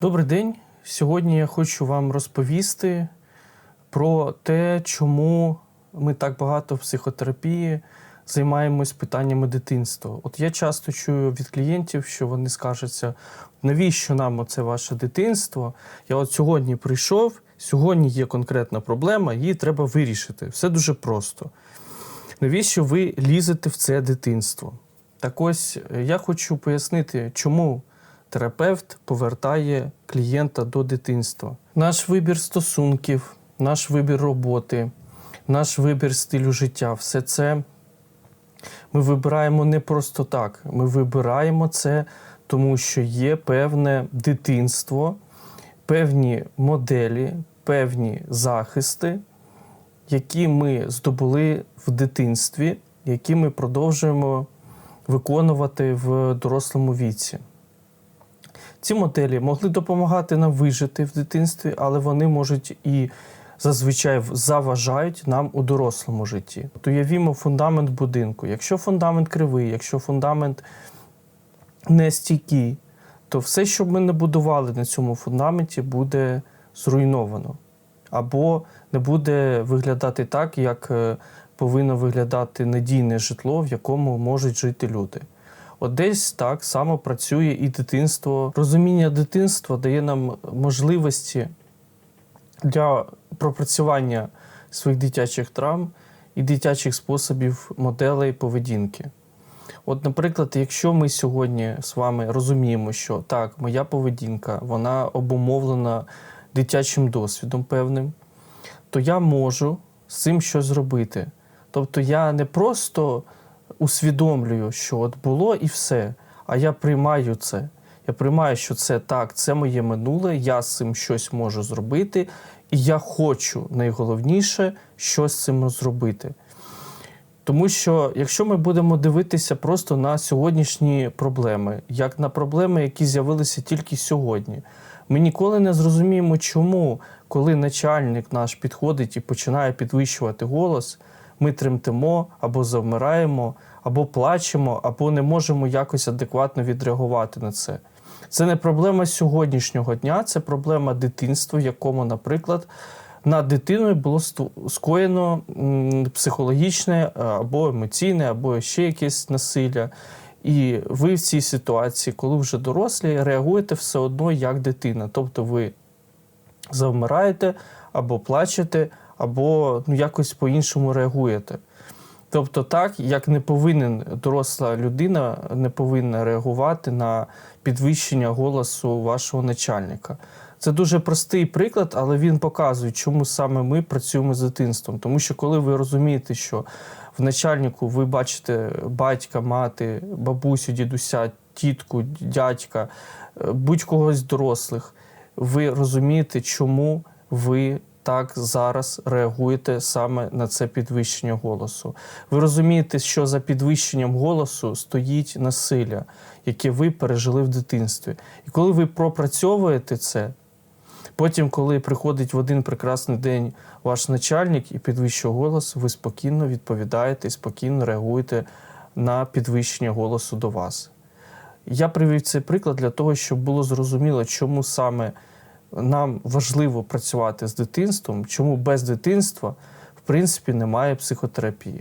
Добрий день. Сьогодні я хочу вам розповісти про те, чому ми так багато в психотерапії займаємось питаннями дитинства. От я часто чую від клієнтів, що вони скажуться, навіщо нам оце ваше дитинство? Я от сьогодні прийшов, сьогодні є конкретна проблема, її треба вирішити. Все дуже просто. Навіщо ви лізете в це дитинство? Так ось е, я хочу пояснити, чому терапевт повертає клієнта до дитинства. Наш вибір стосунків, наш вибір роботи, наш вибір стилю життя все це ми вибираємо не просто так. Ми вибираємо це, тому що є певне дитинство, певні моделі, певні захисти, які ми здобули в дитинстві, які ми продовжуємо виконувати в дорослому віці. Ці моделі могли допомагати нам вижити в дитинстві, але вони можуть і зазвичай заважають нам у дорослому житті. Уявімо фундамент будинку. Якщо фундамент кривий, якщо фундамент нестійкий, то все, що ми не будували на цьому фундаменті, буде зруйновано. Або не буде виглядати так, як е, повинно виглядати надійне житло, в якому можуть жити люди. От десь так само працює і дитинство. Розуміння дитинства дає нам можливості для пропрацювання своїх дитячих травм і дитячих способів моделей поведінки. От, наприклад, якщо ми сьогодні з вами розуміємо, що так, моя поведінка вона обумовлена дитячим досвідом певним, то я можу з цим щось зробити. Тобто я не просто усвідомлюю, що от було і все, а я приймаю це. Я приймаю, що це так, це моє минуле, я з цим щось можу зробити, і я хочу найголовніше щось з цим зробити. Тому що якщо ми будемо дивитися просто на сьогоднішні проблеми, як на проблеми, які з'явилися тільки сьогодні, ми ніколи не зрозуміємо, чому, коли начальник наш підходить і починає підвищувати голос, ми тремтимо або завмираємо, або плачемо, або не можемо якось адекватно відреагувати на це. Це не проблема сьогоднішнього дня, це проблема дитинства, в якому, наприклад, над дитиною було скоєно психологічне або емоційне, або ще якесь насилля. І ви в цій ситуації, коли вже дорослі, реагуєте все одно як дитина. Тобто ви завмираєте або плачете, або ну, якось по-іншому реагуєте. Тобто, так, як не повинен доросла людина не повинна реагувати на підвищення голосу вашого начальника. Це дуже простий приклад, але він показує, чому саме ми працюємо з дитинством. Тому що коли ви розумієте, що в начальнику ви бачите батька, мати, бабусю, дідуся, тітку, дядька, е, будь-кого з дорослих, ви розумієте, чому ви так зараз реагуєте саме на це підвищення голосу. Ви розумієте, що за підвищенням голосу стоїть насилля, яке ви пережили в дитинстві. І коли ви пропрацьовуєте це, потім, коли приходить в один прекрасний день ваш начальник і підвищує голос, ви спокійно відповідаєте і спокійно реагуєте на підвищення голосу до вас. Я привів цей приклад для того, щоб було зрозуміло, чому саме нам важливо працювати з дитинством, чому без дитинства, в принципі, немає психотерапії.